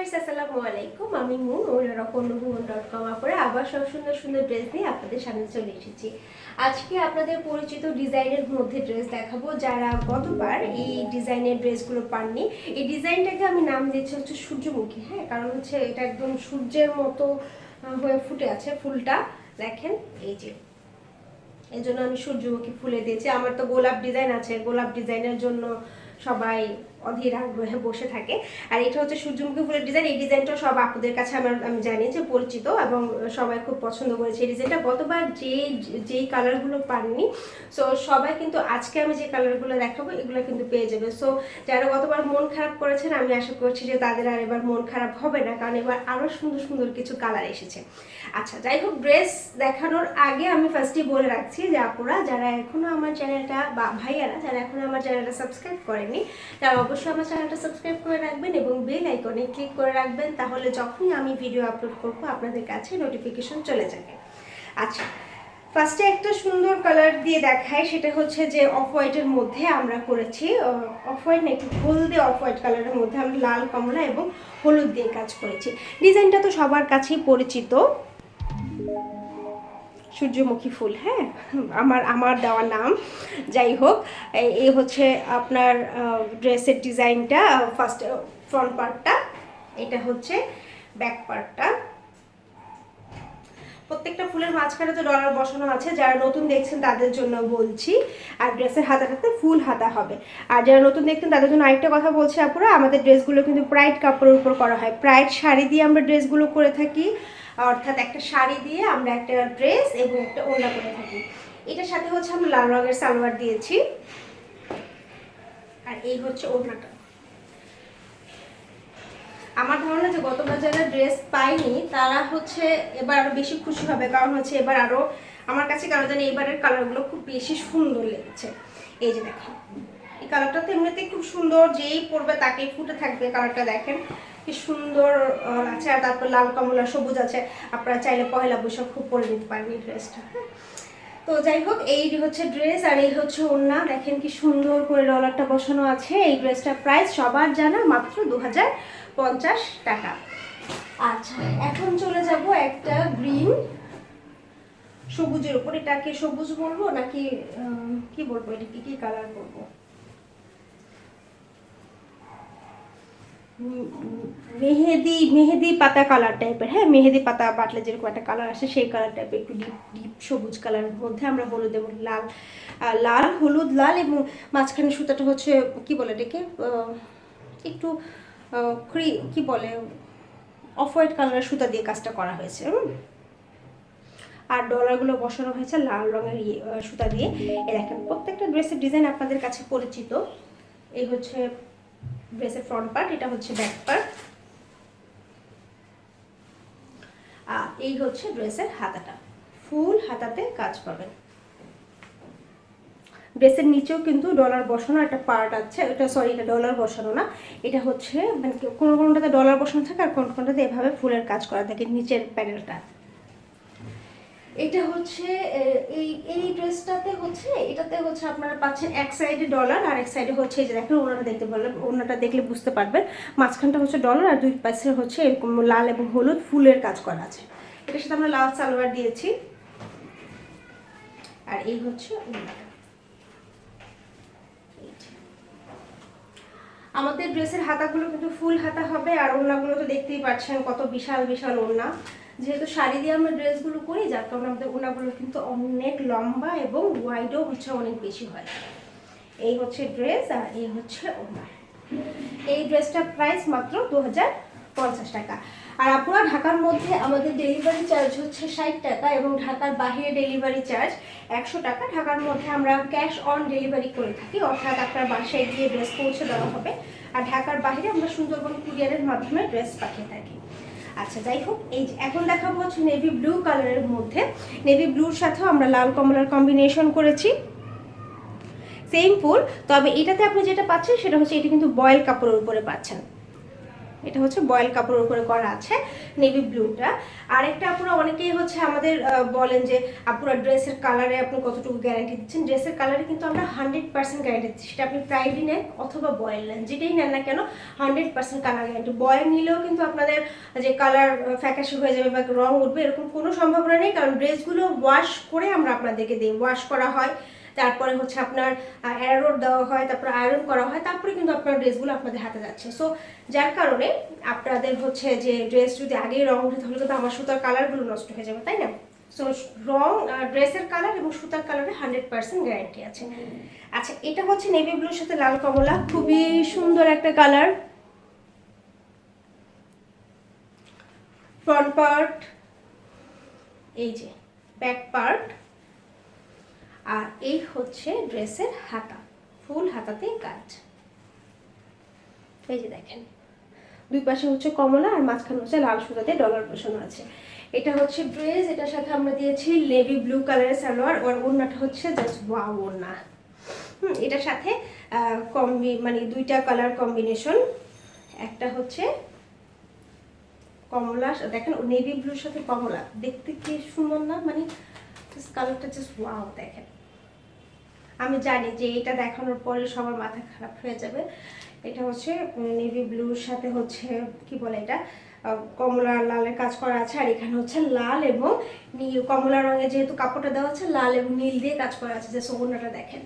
Viewers আসসালামু আলাইকুম। আমি মুন ওরা পণ্যভুবন ডট কম করে আবার সব সুন্দর সুন্দর ড্রেস নিয়ে আপনাদের সামনে চলে এসেছি। আজকে আপনাদের পরিচিত ডিজাইনের মধ্যে ড্রেস দেখাবো। যারা গতবার এই ডিজাইনের ড্রেসগুলো পাননি, এই ডিজাইনটাকে আমি নাম দিয়েছি হচ্ছে সূর্যমুখী হ্যাঁ? কারণ হচ্ছে এটা একদম সূর্যের মতো হয়ে ফুটে আছে ফুলটা। দেখেন, এই যে। এই জন্য আমি সূর্যমুখী ফুলে দিয়েছি। আমার তো গোলাপ ডিজাইন আছে। গোলাপ ডিজাইনের জন্য সবাই অধীর আগ্রহে বসে থাকে। আর এটা হচ্ছে সূর্যমুখী ফুলের ডিজাইন এই ডিজাইনটা সব আপুদের কাছে আমার, আমি জানি যে পরিচিত এবং সবাই খুব পছন্দ করেছে। এই ডিজাইনটা গতবার যে যেই কালারগুলো পাননি সো সবাই কিন্তু আজকে আমি যে কালারগুলো দেখাবো, এগুলো কিন্তু পেয়ে যাবে। সো যারা গতবার মন খারাপ করেছেন, আমি আশা করছি যে তাদের আর এবার মন খারাপ হবে না, কারণ এবার আরও সুন্দর সুন্দর কিছু কালার এসেছে। আচ্ছা যাই হোক ড্রেস দেখানোর আগে আমি ফার্স্টই বলে রাখছি যে আপুরা, যারা এখনও আমার চ্যানেলটা বা ভাইয়ারা, যারা এখনও আমার চ্যানেলটা সাবস্ক্রাইব করেনি, তারা অবশ্যই আমার চ্যানেলটা সাবস্ক্রাইব করে রাখবেন এবং বেল আইকনে ক্লিক করে রাখবেন, তাহলে যখনই আমি ভিডিও আপলোড করব, আপনাদের কাছে নোটিফিকেশন চলে যাবে। আচ্ছা ফার্স্টে একটা সুন্দর কালার দিয়ে দেখায় সেটা হচ্ছে যে অফ হোয়াইটের মধ্যে আমরা করেছি অফ হোয়াইট না, একটু হলদে অফ হোয়াইট কালারের মধ্যে আমরা লাল, কমলা এবং হলুদ দিয়ে কাজ করেছি। ডিজাইনটা তো সবার কাছেই পরিচিত। সূর্যমুখী ফুল হ্যাঁ? আমার আমার দেওয়া নাম। যাই হোক এই- হচ্ছে আপনার ড্রেসের ডিজাইনটা, ফার্স্ট, ফ্রন্ট পার্টটা। এটা হচ্ছে ব্যাক পার্টটা। প্রত্যেকটা ফুলের মাঝখানে তো ডলার বসানো আছে, যারা নতুন দেখছেন তাদের জন্য বলছি, আর ড্রেসের হাতাটাতে ফুল হাতা হবে। আর যারা নতুন দেখছেন তাদের জন্য আরেকটা কথা বলছি আপুরা, আমাদের ড্রেসগুলো কিন্তু প্রাইড কাপড়ের উপর করা হয়। প্রাইড শাড়ি দিয়ে আমরা ড্রেসগুলো করে থাকি, অর্থাৎ একটা শাড়ি দিয়ে আমরা একটা ড্রেস এবং একটা ওড়না করে থাকি। এটার সাথে হচ্ছে আমরা লাল রঙের সালোয়ার দিয়েছি। আর এই হচ্ছে ওড়নাটা। আমার ধারণা যে গতবার যারা ড্রেস পায়নি, তারা হচ্ছে এবার আরও বেশি খুশি হবে। কারণ হচ্ছে এবার আরও আমার কাছে কারও জানি এবারের কালারগুলো খুব বেশি সুন্দর লেগেছে। এই যে দেখেন এই কালারটা তো এমনিতে খুব সুন্দর, যেই পরবে তাকেই ফুটে থাকবে কালারটা দেখেন। কি সুন্দর আছে। আর তারপর লাল কমলা, সবুজ আছে। আপনারা চাইলে পয়লা বৈশাখ খুব পরে নিতে পারেন এই ড্রেসটা তো যাই হোক, এই হচ্ছে ড্রেস আর এই হচ্ছে ওড়না। দেখেন কি সুন্দর করে ডলারটা বসানো আছে। এই ড্রেসটার প্রাইস সবার জানা মাত্র দু হাজার পঞ্চাশ টাকা। আচ্ছা এখন চলে যাব একটা গ্রিন। সবুজের উপর এটাকে সবুজ বলব নাকি কি বলব এটা কি কালার করব মেহেদি মেহেদি পাতা কালার টাইপের হ্যাঁ মেহেদি পাতা বাটলে যেরকম একটা কালার আসে সেই কালার টাইপের একটু ডিপ ডিপ সবুজ কালারের মধ্যে আমরা হলুদ এবং লাল লাল হলুদ লাল এবং মাঝখানে সুতাটা হচ্ছে কি বলে এটাকে আহ, একটু ক্রি কি বলে অফ হোয়াইট কালারের সুতা দিয়ে কাজটা করা হয়েছে। আর ডলারগুলো বসানো হয়েছে লাল রঙের ইয়ে, সুতা দিয়ে। এ দেখেন প্রত্যেকটা ড্রেসের ডিজাইন আপনাদের কাছে পরিচিত। এই হচ্ছে ড্রেসের ফ্রন্ট পার্ট এটা হচ্ছে ব্যাক পার্ট আর এই হচ্ছে ড্রেসের হাতাটা। ফুল হাতাতে কাজ পাবেন ড্রেসের নিচেও কিন্তু ডলার বসানো একটা পার্ট আছে। এটা সরি এটা ডলার বসানো না। এটা হচ্ছে মানে কোনো কোনোটাতে ডলার বসানো থাকে আর কোনো কোনোটাতে এভাবে ফুলের কাজ করা থাকে নিচের প্যানেলটা এটা হচ্ছে এই এই ড্রেসটাতে হচ্ছে, এটাতে হচ্ছে আপনারা পাচ্ছেন এক সাইডে ডলার আর এক সাইডে হচ্ছে এই যে দেখেন ওনাটা দেখতে পারবেন ওনাটা দেখলে বুঝতে পারবেন। মাঝখানটা হচ্ছে ডলার আর দুই পাশে হচ্ছে এরকম লাল এবং হলুদ ফুলের কাজ করা আছে। এটার সাথে আমরা লাল সালোয়ার দিয়েছি। আর এই হচ্ছে ওনাটা এই যে। আমাদের ড্রেসের হাতাগুলো কিন্তু ফুল হাতা হবে, আর ওড়নাগুলো তো দেখতেই পাচ্ছেন কত বিশাল বিশাল ওড়না। যেহেতু শাড়ি দিয়ে আমরা ড্রেসগুলো করি, যার কারণে আমাদের ওড়নাগুলো কিন্তু অনেক লম্বা এবং ওয়াইডও হচ্ছে অনেক বেশি হয়। এই হচ্ছে ড্রেস, আর এই হচ্ছে ওড়না। এই ড্রেসটার প্রাইস মাত্র দু হাজার পঞ্চাশ টাকা। আর আপনারা ঢাকার মধ্যে আমাদের ডেলিভারি চার্জ হচ্ছে ষাট টাকা এবং ঢাকার বাইরে ডেলিভারি চার্জ একশো টাকা। ঢাকার মধ্যে আমরা ক্যাশ অন ডেলিভারি করে থাকি, অর্থাৎ আপনার বাসায় গিয়ে ড্রেস পৌঁছে দেওয়া হবে। আর ঢাকার বাইরে আমরা সুন্দরবন কুরিয়ারের মাধ্যমে ড্রেস পাঠিয়ে থাকি। আচ্ছা যাই হোক, এই এখন দেখাবো হচ্ছে নেভি ব্লু কালারের মধ্যে। নেভি ব্লুর সাথেও আমরা লাল কমলার কম্বিনেশন করেছি। সেম ফুল তবে এটাতে আপনি যেটা পাচ্ছেন সেটা হচ্ছে, এটা কিন্তু বয়েল কাপড়ের উপরে পাচ্ছেন। এটা হচ্ছে বয়েল কাপড়ের উপরে করা আছে নেভি ব্লুটা আরেকটা আপনারা অনেকেই হচ্ছে আমাদের বলেন যে আপনারা ড্রেসের কালারে আপনি কতটুকু গ্যারান্টি দিচ্ছেন, ড্রেসের কালারে কিন্তু আমরা হান্ড্রেড পার্সেন্ট গ্যারান্টি দিচ্ছি। সেটা আপনি প্রাইডি নেন অথবা বয়েল নেন, যেটাই নেন না কেন hundred percent colour guarantee boil নিলেও কিন্তু আপনাদের যে কালার ফ্যাকাশি হয়ে যাবে বা রং উঠবে, এরকম কোনো সম্ভাবনা নেই, কারণ ড্রেসগুলো ওয়াশ করে আমরা আপনাদেরকে দিই। ওয়াশ করা হয় তারপরে হচ্ছে আপনার অ্যারোড দেওয়া হয়, তারপর আয়রন করা হয়, তারপরে কিন্তু আপনার ড্রেসগুলো আপনাদের হাতে যাচ্ছে। সো যার কারণে আপনাদের হচ্ছে যে ড্রেস যদি আগেই রং উঠে তাহলে কিন্তু আমার সুতার কালারগুলো নষ্ট হয়ে যাবে, তাই না? সো রং ড্রেসের কালার এবং সুতার কালারে হান্ড্রেড পার্সেন্ট গ্যারান্টি আছে। আচ্ছা এটা হচ্ছে নেভি ব্লুর সাথে লাল কমলা, খুবই সুন্দর একটা কালার ফ্রন্ট পার্ট এই যে ব্যাক পার্ট আর এই হচ্ছে ড্রেসের হাতা, ফুল হাতাতে কাজ এই যে দেখেন, দুই পাশে হচ্ছে কমলা আর মাঝখানে হচ্ছে লাল সুতাতে ডলার বসানো আছে। এটা হচ্ছে ড্রেস এটার সাথে আমরা দিয়েছি লেভি ব্লু কালারের সালোয়ার আর ওড়নাটা হচ্ছে জাস্ট ওয়াও ওড়না। হুম, এটার সাথে কম্বি মানে দুইটা কালার কম্বিনেশন একটা হচ্ছে কমলা, দেখেন নেভি ব্লুর সাথে কমলা, দেখতে কি সুন্দর না? মানে কালারটা জাস্ট ওয়াও দেখেন। আমি জানি যে এটা দেখানোর পরে সবার মাথা খারাপ হয়ে যাবে। এটা হচ্ছে নেভি ব্লুর সাথে হচ্ছে, কি বলে এটা? কমলা লালের কাজ করা আছে, আর এখানে হচ্ছে লাল এবং নীল। কমলা রঙের যেহেতু কাপড়টা দেওয়া হচ্ছে লাল এবং নীল দিয়ে কাজ করা আছে। যে সবুনাটা দেখেন।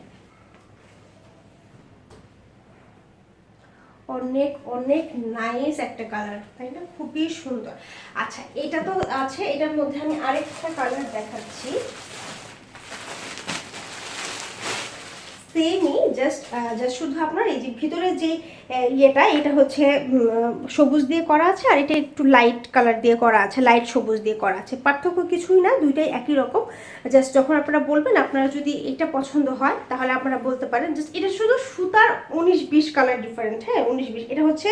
অনেক অনেক নাইস একটা কালার তাই না? খুবই সুন্দর। আচ্ছা এটা তো আছে, এটার মধ্যে আমি আরেকটা কালার দেখাচ্ছি। সেমই জাস্ট জাস্ট শুধু আপনার এই যে ভিতরে যে ইয়েটা, এটা হচ্ছে সবুজ দিয়ে করা আছে, আর এটা একটু লাইট কালার দিয়ে করা আছে লাইট সবুজ দিয়ে করা আছে। পার্থক্য কিছুই না, দুইটাই একই রকম। জাস্ট যখন আপনারা বলবেন, আপনারা যদি এটা পছন্দ হয়, তাহলে আপনারা বলতে পারেন জাস্ট এটা শুধু সুতার উনিশ বিশ কালার ডিফারেন্ট হ্যাঁ উনিশ বিশ। এটা হচ্ছে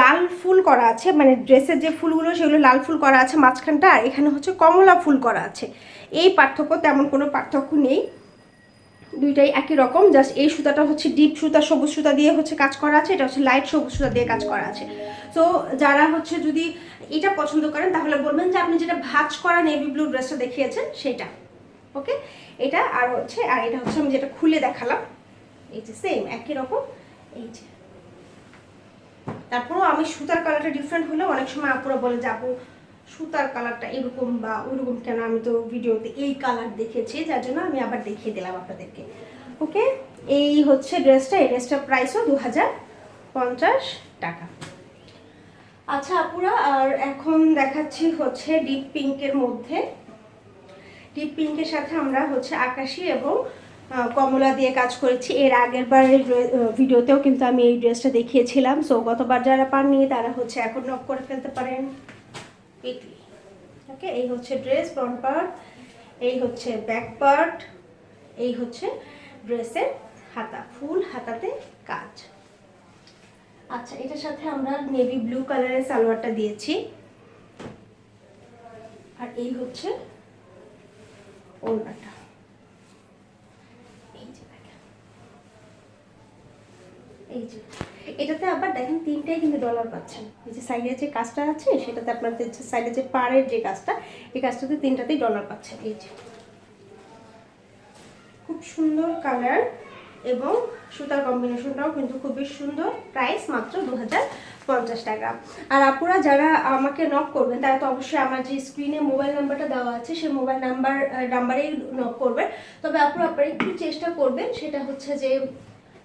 লাল ফুল করা আছে মানে ড্রেসের যে ফুলগুলো, সেগুলো লাল ফুল করা আছে মাঝখানটা, আর এখানে হচ্ছে কমলা ফুল করা আছে। এই পার্থক্য, তেমন কোনো পার্থক্য নেই। দুইটাই একই রকম। জাস্ট এই সুতাটা হচ্ছে ডিপ সুতা, সবুজ সুতা দিয়ে হচ্ছে কাজ করা আছে, এটা হচ্ছে লাইট সবুজ সুতা দিয়ে কাজ করা আছে। তো যারা হচ্ছে যদি এটা পছন্দ করেন, তাহলে বলবেন যে আপনি যেটা ভাজ করা নেভি ব্লু ড্রেসটা দেখিয়েছেন, সেটা। ওকে এটা আর হচ্ছে, আর এটা হচ্ছে আমি যেটা খুলে দেখালাম, এই যে সেম একই রকম, এই যে। তারপরেও আমি সুতার কালারটা ডিফারেন্ট হলেও অনেক সময় আপুরা বলে যে, আপু সুতার কালারটা এরকম বা ওইরকম কেন? আমি তো ভিডিওতে এই কালার দেখেছি, যার জন্য আমি আবার দেখিয়ে দিলাম আপনাদেরকে। ওকে? এই হচ্ছে ড্রেসটা, এই ড্রেসটার প্রাইসও দু হাজার পঞ্চাশ টাকা। আচ্ছা আপুরা, আর এখন দেখাচ্ছি হচ্ছে ডিপ পিঙ্কের মধ্যে। ডিপ পিঙ্কের সাথে আমরা হচ্ছে আকাশি এবং কমলা দিয়ে কাজ করেছি। এর আগের বারের ভিডিওতেও কিন্তু আমি এই ড্রেসটা দেখিয়েছিলাম। সো গতবার যারা পাননি, তারা হচ্ছে এখন নক করে ফেলতে পারেন। কুইকলি ওকে এই হচ্ছে ড্রেস ফ্রন্ট পার্ট এই হচ্ছে ব্যাক পার্ট এই হচ্ছে ড্রেসের হাতা, ফুল হাতাতে কাজ। আচ্ছা এটার সাথে আমরা নেভি ব্লু কালারের সালোয়ারটা দিয়েছি। আর এই হচ্ছে ওড়নাটা। এই যে এই যে। এটাতে আবার দেখেন তিনটাই কিন্তু ডলার পাচ্ছেন। এই যে সাইডে যে কাজটা আছে, সেটাতে আপনাদের সাইডে যে পাড়ের যে কাজটা, এই কাজটাতে তিনটাতেই ডলার পাচ্ছেন। এই যে। খুব সুন্দর কালার এবং সুতার কম্বিনেশনটাও কিন্তু খুবই সুন্দর। প্রাইস মাত্র দু পঞ্চাশ টাকা। আর আপুরা যারা আমাকে নক করবেন, তারা তো অবশ্যই আমার যে স্ক্রিনে মোবাইল নাম্বারটা দেওয়া আছে, সেই মোবাইল নাম্বার নাম্বারেই নক করবেন। তবে আপুরা আপনারা একটু চেষ্টা করবেন, সেটা হচ্ছে যে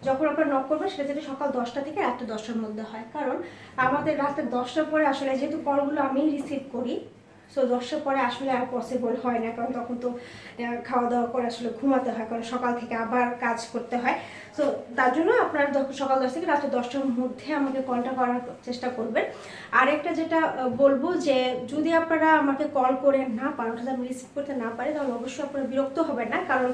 যখন আপনারা নক করবেন সেটা যেটা সকাল দশটা থেকে রাত্রে দশটার মধ্যে হয়। কারণ আমাদের রাতে দশটার পরে আসলে যেহেতু কলগুলো আমি রিসিভ করি সো দশটার পরে আসলে আর পসিবল হয় না। কারণ তখন তো খাওয়া দাওয়া করে আসলে ঘুমাতে হয়, কারণ সকাল থেকে আবার কাজ করতে হয়। সো তার জন্য আপনারা সকাল দশ থেকে রাত্রে দশটার মধ্যে আমাকে কলটা করার চেষ্টা করবেন। আরেকটা যেটা বলব যে, যদি আপনারা আমাকে কল করে না পারেন, অর্থাৎ আমি রিসিভ করতে না পারি, তাহলে অবশ্যই আপনারা বিরক্ত হবেন না। কারণ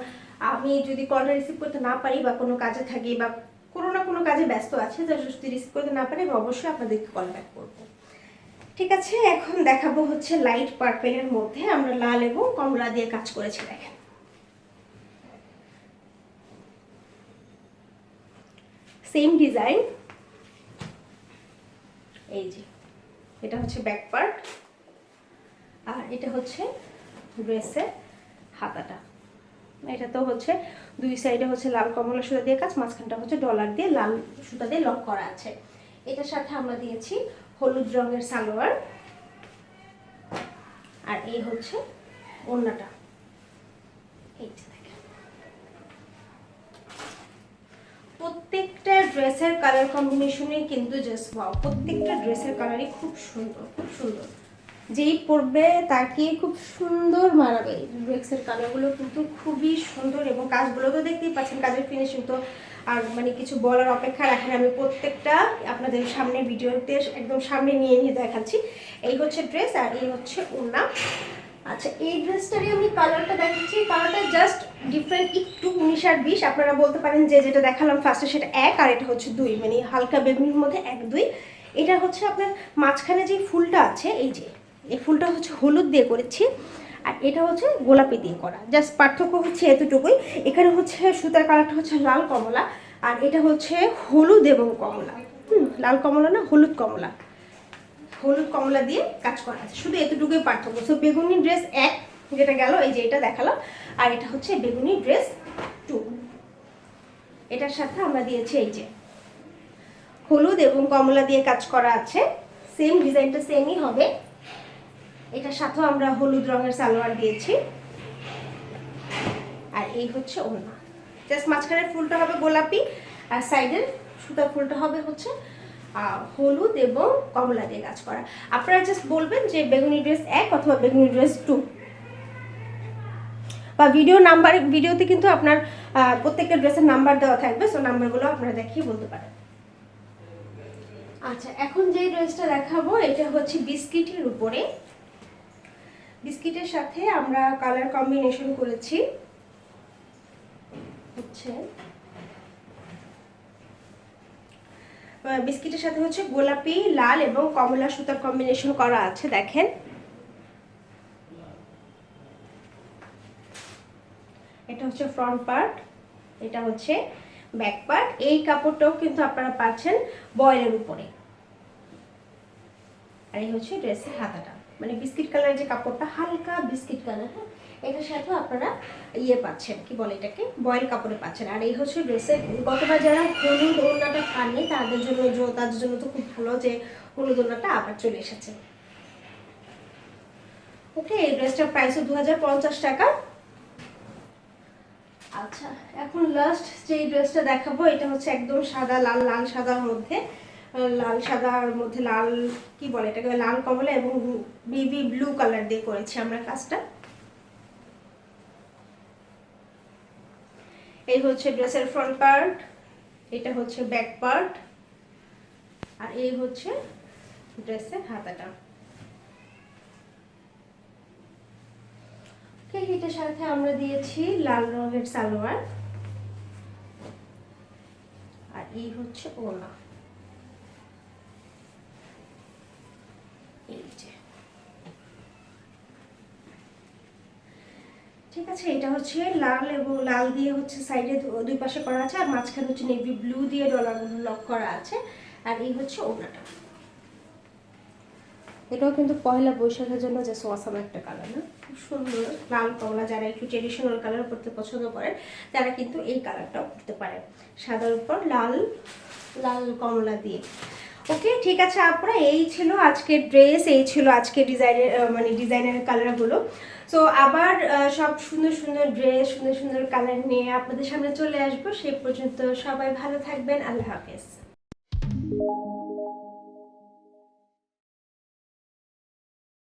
আমি যদি কলটা রিসিভ করতে না পারি বা কোনো কাজে থাকি বা কোনো না কোনো কাজে ব্যস্ত আছে, তাহলে যদি রিসিভ করতে না পারি, আমি অবশ্যই আপনাদেরকে কল ব্যাক করব। ঠিক আছে, এখন দেখাবো হচ্ছে লাইট পার্পেলের মধ্যে আমরা লাল এবং কমলা দিয়ে কাজ করেছি, দেখেন। সেম ডিজাইন এই যে, এটা হচ্ছে ব্যাক পার্ট আর এটা হচ্ছে ড্রেসের হাতাটা। এটা তো হচ্ছে দুই সাইডে হচ্ছে লাল কমলা সুতা দিয়ে কাজ, মাঝখানটা হচ্ছে ডলার দিয়ে লাল সুতা দিয়ে লক করা আছে। এটার সাথে আমরা দিয়েছি হলুদ রঙের সালোয়ার। আর এই হচ্ছে ওড়নাটা। প্রত্যেকটা ড্রেসের কালার কম্বিনেশনে কিন্তু জাস্ট ওয়াও প্রত্যেকটা ড্রেসের কালারই খুব সুন্দর খুব সুন্দর। যেই পরবে তাকে খুব সুন্দর মানাবে। ড্রেসের কালারগুলো কিন্তু খুবই সুন্দর এবং কাজগুলো তো দেখতেই পাচ্ছেন, কাজের ফিনিশিং তো আর মানে কিছু বলার অপেক্ষা রাখেন আমি প্রত্যেকটা আপনাদের সামনে ভিডিওতে একদম সামনে নিয়ে নিয়ে দেখাচ্ছি। এই হচ্ছে ড্রেস আর এই হচ্ছে ওড়না। আচ্ছা এই ড্রেসটারই আমি কালারটা দেখাচ্ছি। কালারটা জাস্ট ডিফারেন্ট একটু উনিশ আর বিশ। আপনারা বলতে পারেন যে যেটা দেখালাম ফার্স্টে সেটা এক আর এটা হচ্ছে দুই। মানে হালকা বেগুনির মধ্যে এক দুই। এটা হচ্ছে আপনার মাঝখানে যে ফুলটা আছে, এই যে এই ফুলটা হচ্ছে হলুদ দিয়ে করেছি, আর এটা হচ্ছে গোলাপি দিয়ে করা। জাস্ট পার্থক্য হচ্ছে এতটুকুই। এখানে হচ্ছে সুতার কালারটা হচ্ছে লাল কমলা, আর এটা হচ্ছে হলুদ এবং কমলা। হুম, লাল কমলা না, হলুদ কমলা। হলুদ কমলা দিয়ে কাজ করা আছে। শুধু এতটুকুই পার্থক্য। সো বেগুনি ড্রেস এক, যেটা গেল, এই যে এটা দেখালাম। আর এটা হচ্ছে বেগুনি ড্রেস টু এটার সাথে আমরা দিয়েছি এই যে। হলুদ এবং কমলা দিয়ে কাজ করা আছে। সেম ডিজাইনটা সেমই হবে। এটার সাথেও আমরা হলুদ রঙের সালোয়ার দিয়েছি। আর এই হচ্ছে ওনা জাস্ট মাঝখানের ফুলটা হবে গোলাপি, আর সাইডের সুতা ফুলটা হবে হচ্ছে হলুদ এবং কমলা দিয়ে কাজ করা। আপনারা জাস্ট বলবেন যে বেগুনি ড্রেস এক অথবা বেগুনি ড্রেস টু। বা ভিডিও নাম্বার, ভিডিওতে কিন্তু আপনার প্রত্যেকটা ড্রেসের নাম্বার দেওয়া থাকবে, সো নাম্বারগুলো আপনারা দেখিয়ে বলতে পারেন। আচ্ছা এখন যে ড্রেসটা দেখাবো, এটা হচ্ছে বিস্কিটের উপরে। বিস্কিটের সাথে আমরা কালার কম্বিনেশন করেছি। হচ্ছে বিস্কিটের সাথে হচ্ছে গোলাপি, লাল এবং কমলা সুতার কম্বিনেশন করা আছে, দেখেন। এটা হচ্ছে ফ্রন্ট পার্ট এটা হচ্ছে ব্যাক পার্ট এই কাপড়টাও কিন্তু আপনারা পাচ্ছেন বয়েলের উপরে। আর এই হচ্ছে ড্রেসের হাতাটা। মানে বিস্কিট কালারের যে কাপড়টা, হালকা বিস্কিট কালার হ্যাঁ? এটার সাথেও আপনারা ইয়ে পাচ্ছেন, কি বলে এটাকে? বয়েল কাপড়ে পাচ্ছেন। আর এই হচ্ছে ড্রেসের গতবার যারা হলুদ ওড়নাটা পাননি তাদের জন্য তাদের জন্য তো খুব ভালো যে হলুদ ওড়নাটা আবার চলে এসেছে। ওকে এই ড্রেসটার প্রাইসও দু টাকা। আচ্ছা এখন লাস্ট যে ড্রেসটা দেখাবো, এটা হচ্ছে একদম সাদা, লাল লাল সাদার মধ্যে। লাল সাদার মধ্যে লাল, কি বলে এটাকে, লাল কমলা এবং বেবি ব্লু কালার দিয়ে করেছি আমরা কাজটা। এই হচ্ছে ড্রেসের ফ্রন্ট পার্ট, এটা হচ্ছে ব্যাক পার্ট, আর এই হচ্ছে ড্রেসের হাতাটা। এটার সাথে আমরা দিয়েছি লাল রঙের সালোয়ার। আর এই হচ্ছে ওনা এই যে ঠিক আছে এটা হচ্ছে লাল এবং লাল দিয়ে হচ্ছে সাইডে দুই পাশে করা আছে আর মাঝখানে হচ্ছে নেভি ব্লু দিয়ে ডলারগুলো লক করা আছে আর এই হচ্ছে ওনাটা এটাও কিন্তু পয়লা বৈশাখের জন্য যে সোয়াসাম একটা কালার না? খুব সুন্দর। লাল কমলা যারা একটু ট্রেডিশনাল কালার পরতে পছন্দ করেন তারা কিন্তু এই কালারটাও করতে পারে সাদার উপর লাল লাল কমলা দিয়ে। ওকে, ঠিক আছে আপনারা এই ছিল আজকের ড্রেস, এই ছিল আজকে ডিজাইনের মানে ডিজাইনের কালারগুলো। সো আবার সব সুন্দর সুন্দর ড্রেস, সুন্দর সুন্দর কালার নিয়ে আপনাদের সামনে চলে আসব। সেই পর্যন্ত সবাই ভালো থাকবেন, আল্লাহ হাফেজ।